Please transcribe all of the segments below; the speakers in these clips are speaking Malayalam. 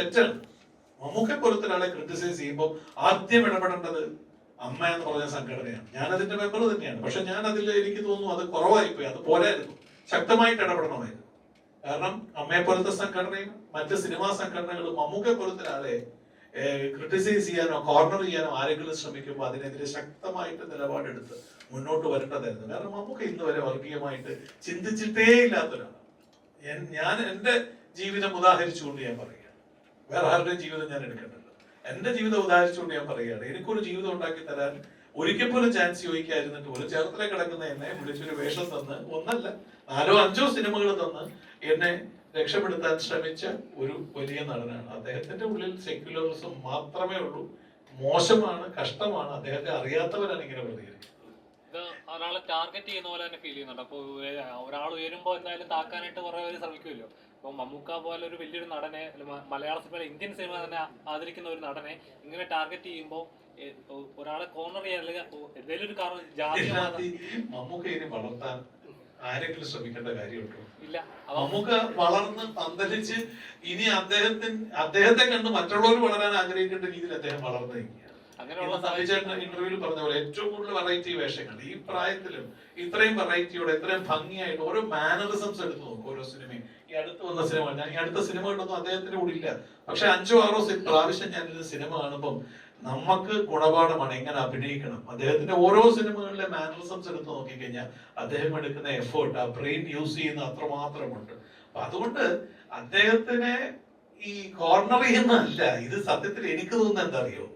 തെറ്റാണ് മമ്മൂക്കെ പോലത്തെ ഒരാളെ ക്രിട്ടിസൈസ് ചെയ്യുമ്പോൾ ആദ്യം ഇടപെടേണ്ടത് അമ്മ എന്ന് പറഞ്ഞ സംഘടനയാണ്. ഞാൻ അതിന്റെ മെമ്പർ തന്നെയാണ്. പക്ഷെ ഞാൻ അതിൽ എനിക്ക് തോന്നുന്നു അത് കുറവായിപ്പോയി. അത് പോരായിരുന്നു. ശക്തമായിട്ട് ഇടപെടണമായിരുന്നു. കാരണം അമ്മയെ പോലത്തെ സംഘടനയും മറ്റ് സിനിമാ സംഘടനകളും മമ്മൂക്കെ പോലത്തെ ഒരാളെ ക്രിട്ടിസൈസ് ചെയ്യാനോ കോർണർ ചെയ്യാനോ ആരെങ്കിലും ശ്രമിക്കുമ്പോൾ അതിനെതിരെ ശക്തമായിട്ട് നിലപാടെടുത്ത് മുന്നോട്ട് വരേണ്ടതായിരുന്നു. കാരണം മമ്മൂക്ക ഇന്ന് വരെ വർഗീയമായിട്ട് ചിന്തിച്ചിട്ടേ ഇല്ലാത്തൊരാളാണ് ഞാൻ എന്റെ ജീവിതം ഉദാഹരിച്ചുകൊണ്ട് ഞാൻ പറയുകയാണ് വേറെ ആരുടെയും ജീവിതം ഞാൻ എടുക്കേണ്ടത്? എന്റെ ജീവിതം ഉദാഹരിച്ചുകൊണ്ട് ഞാൻ പറയുകയാണ്. എനിക്കൊരു ജീവിതം ഉണ്ടാക്കി തരാൻ ഒരിക്കൽ പോലും ചാൻസ് ചോദിക്കാതിരുന്നിട്ട് ഒരു ചേർത്തല കിടക്കുന്ന എന്നെ വിളിച്ചൊരു വേഷം തന്ന് ഒന്നല്ല നാലോ അഞ്ചോ സിനിമകൾ തന്ന് എന്നെ രക്ഷപ്പെടുത്താൻ ശ്രമിച്ച ഒരു വലിയ നടനാണ്. അദ്ദേഹത്തിന്റെ ഉള്ളിൽ സെക്യുലറിസം മാത്രമേ ഉള്ളൂ. മോശമാണ് കഷ്ടമാണ്. അദ്ദേഹത്തെ അറിയാത്തവരാണ് ഇങ്ങനെ പ്രതികരിക്കുന്നത്. ഒരാളെ ടാർഗറ്റ് ചെയ്യുന്ന പോലെ തന്നെ ഫീൽ ചെയ്യുന്നുണ്ട്. അപ്പോൾ ഒരാൾ ഉയരുമ്പോൾ എന്തായാലും താക്കാനായിട്ട് കുറേ പേര് ശ്രമിക്കുമല്ലോ. അപ്പോൾ മമ്മൂക്ക പോലെ ഒരു വലിയൊരു നടനെ മലയാള സിനിമ ഇന്ത്യൻ സിനിമ തന്നെ ആദരിക്കുന്ന ഒരു നടനെ ഇങ്ങനെ ടാർഗറ്റ് ചെയ്യുമ്പോൾ ഒരാളെ കോർണർ ചെയ്യാൻ അല്ലെങ്കിൽ എന്തെങ്കിലും ഒരു കാരണം ജാതി വളർത്താൻ ആരെങ്കിലും ശ്രമിക്കേണ്ട കാര്യമുണ്ടോ? ഇല്ല. മമ്മൂക്ക വളർന്ന് പന്തലിച്ച് ഇനി അദ്ദേഹത്തിന് അദ്ദേഹത്തെ കണ്ട് മറ്റുള്ളവർ വളരാൻ ആഗ്രഹിക്കേണ്ട രീതിയിൽ അദ്ദേഹം വളർന്നു ഇന്റർവ്യൂവിൽ പറഞ്ഞ പോലെ ഏറ്റവും കൂടുതൽ വെറൈറ്റി വേഷങ്ങൾ. ഈ പ്രായത്തിലും ഇത്രയും വെറൈറ്റിയോടെ ഇത്രയും ഭംഗിയായിട്ട് ഓരോ മാനറിസംസ് എടുത്തു നോക്കും ഓരോ സിനിമയും ഈ അടുത്ത് വന്ന സിനിമ ഞാൻ ഈ അടുത്ത സിനിമ കണ്ടൊന്നും അദ്ദേഹത്തിന്റെ കൂടെ ഇല്ല. പക്ഷെ അഞ്ചോ ആറോ പ്രാവശ്യം ഞാൻ ഇത് സിനിമ കാണുമ്പോൾ നമുക്ക് ഗുണപാഠമാണ് എങ്ങനെ അഭിനയിക്കണം. അദ്ദേഹത്തിന്റെ ഓരോ സിനിമകളിലെ മാനറിസംസ് എടുത്ത് നോക്കിക്കഴിഞ്ഞാൽ അദ്ദേഹം എടുക്കുന്ന എഫേർട്ട് ആ ബ്രെയിൻ യൂസ് ചെയ്യുന്ന അത്രമാത്രമുണ്ട് അപ്പൊ അതുകൊണ്ട് അദ്ദേഹത്തിനെ ഈ കോർണർ ചെയ്യുന്നതല്ല. ഇത് സത്യത്തിൽ എനിക്ക് തോന്നുന്നത് എന്താ അറിയോ?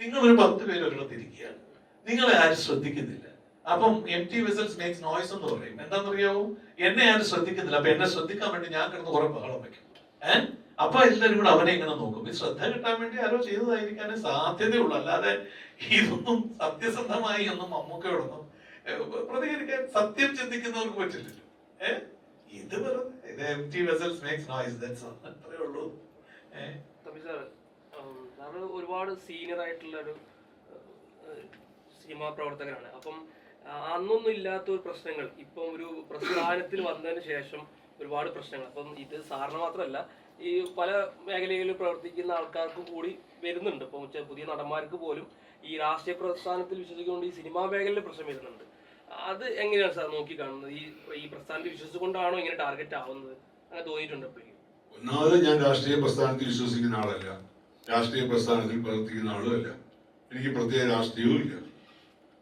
നിങ്ങൾ ഒരു പത്ത് പേര് ഒരിടത്തിരിക്കുകയാണ് നിങ്ങളെ ആരും ശ്രദ്ധിക്കുന്നില്ല. അപ്പം empty vessels makes noise എന്ന് പറയും. എന്താണെന്നറിയാവോ? എന്നെ ആരും ശ്രദ്ധിക്കുന്നില്ല. അപ്പൊ എന്നെ ശ്രദ്ധിക്കാൻ വേണ്ടി ഞാൻ കിടന്ന് കുറെ ബഹളം വെക്കും. ഏഹ് അപ്പൊ എല്ലാവരും കൂടെ അവനെ ഇങ്ങനെ നോക്കും. ഈ ശ്രദ്ധ കിട്ടാൻ വേണ്ടി ആരോ ചെയ്തതായിരിക്കാനേ സാധ്യതയുള്ളൂ. അല്ലാതെ ഇതൊന്നും സത്യസന്ധമായി ഒന്നും മമ്മൂക്കയോടൊന്നും പ്രതികരിക്കാൻ സത്യം ചിന്തിക്കുന്നവർക്ക് പറ്റില്ലല്ലോ. ഏഹ് ഇത് വെറുതെ. Empty vessels makes noise that's അത്രേ ഉള്ളൂ. ഏഹ് ഒരുപാട് സീനിയർ ആയിട്ടുള്ള ഒരു സിനിമാ പ്രവർത്തകനാണ്. അപ്പം അന്നൊന്നും ഇല്ലാത്ത ഒരു പ്രശ്നങ്ങൾ. ഇപ്പം ഒരു പ്രസ്ഥാനത്തിൽ വന്നതിന് ശേഷം ഒരുപാട് പ്രശ്നങ്ങൾ. അപ്പം ഇത് സാറിന് മാത്രമല്ല ഈ പല മേഖലകളിൽ പ്രവർത്തിക്കുന്ന ആൾക്കാർക്ക് കൂടി വരുന്നുണ്ട്. ഇപ്പം പുതിയ നടന്മാർക്ക് പോലും ഈ രാഷ്ട്രീയ പ്രസ്ഥാനത്തിൽ വിശ്വസിച്ചുകൊണ്ട് ഈ സിനിമാ മേഖലയിൽ പ്രശ്നം വരുന്നുണ്ട്. അത് എങ്ങനെയാണ് സാർ നോക്കി കാണുന്നത്? ഈ ഈ പ്രസ്ഥാനത്തിൽ വിശ്വസിച്ചുകൊണ്ടാണോ ഇങ്ങനെ ടാർഗറ്റ് ആവുന്നത്? അങ്ങനെ തോന്നിയിട്ടുണ്ട് ഒന്നാമത് ഞാൻ രാഷ്ട്രീയ പ്രസ്ഥാനത്തിൽ വിശ്വസിക്കുന്ന ആളല്ല. രാഷ്ട്രീയ പ്രസ്ഥാനത്തിൽ പ്രവർത്തിക്കുന്ന ആളുമല്ല. എനിക്ക് പ്രത്യേക രാഷ്ട്രീയവും ഇല്ല.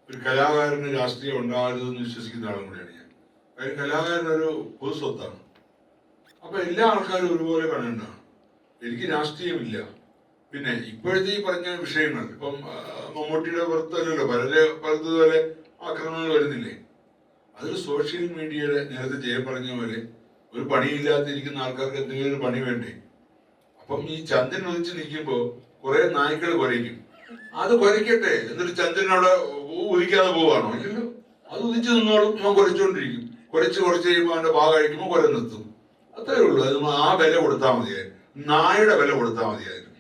ഒരു കലാകാരന് രാഷ്ട്രീയം ഉണ്ടാകരുതെന്ന് വിശ്വസിക്കുന്ന ആളും കൂടിയാണ് ഞാൻ. കാര്യം കലാകാരൻ ഒരു പൊതു സ്വത്താണ്. അപ്പൊ എല്ലാ ആൾക്കാരും ഒരുപോലെ കാണേണ്ടതാണ് എനിക്ക് രാഷ്ട്രീയമില്ല. പിന്നെ ഇപ്പോഴത്തെ ഈ പറഞ്ഞ വിഷയങ്ങൾ ഇപ്പം മമ്മൂട്ടിയുടെ പുറത്തല്ലല്ലോ പലരെ പലതുപോലെ ആക്രമണങ്ങൾ വരുന്നില്ലേ? അതൊരു സോഷ്യൽ മീഡിയയുടെ നേരത്തെ ജയ പറഞ്ഞ പോലെ ഒരു പണിയില്ലാതിരിക്കുന്ന ആൾക്കാർക്ക് എന്തെങ്കിലും ഒരു പണി വേണ്ടേ? അപ്പം ഈ ചന്ദ്രൻ ഒന്നിച്ച് നിൽക്കുമ്പോ കുറെ നായ്ക്കൾ കുരയ്ക്കും. അത് കുരയ്ക്കട്ടെ. എന്നിട്ട് ചന്ദ്രനോട് ഉദിക്കാതെ പോവാണോ? ഇല്ലല്ലോ. അത് ഉദിച്ചു നിന്നോളും. അവൻ കുരച്ചുകൊണ്ടിരിക്കും. കുരച്ച് കുറച്ച് കഴിയുമ്പോൾ അവന്റെ ഭാഗം കഴിക്കുമ്പോൾ കുര നിർത്തും. അത്രേ ഉള്ളൂ. അത് ആ വില കൊടുത്താൽ മതിയായിരുന്നു. നായയുടെ വില കൊടുത്താൽ മതിയായിരുന്നു.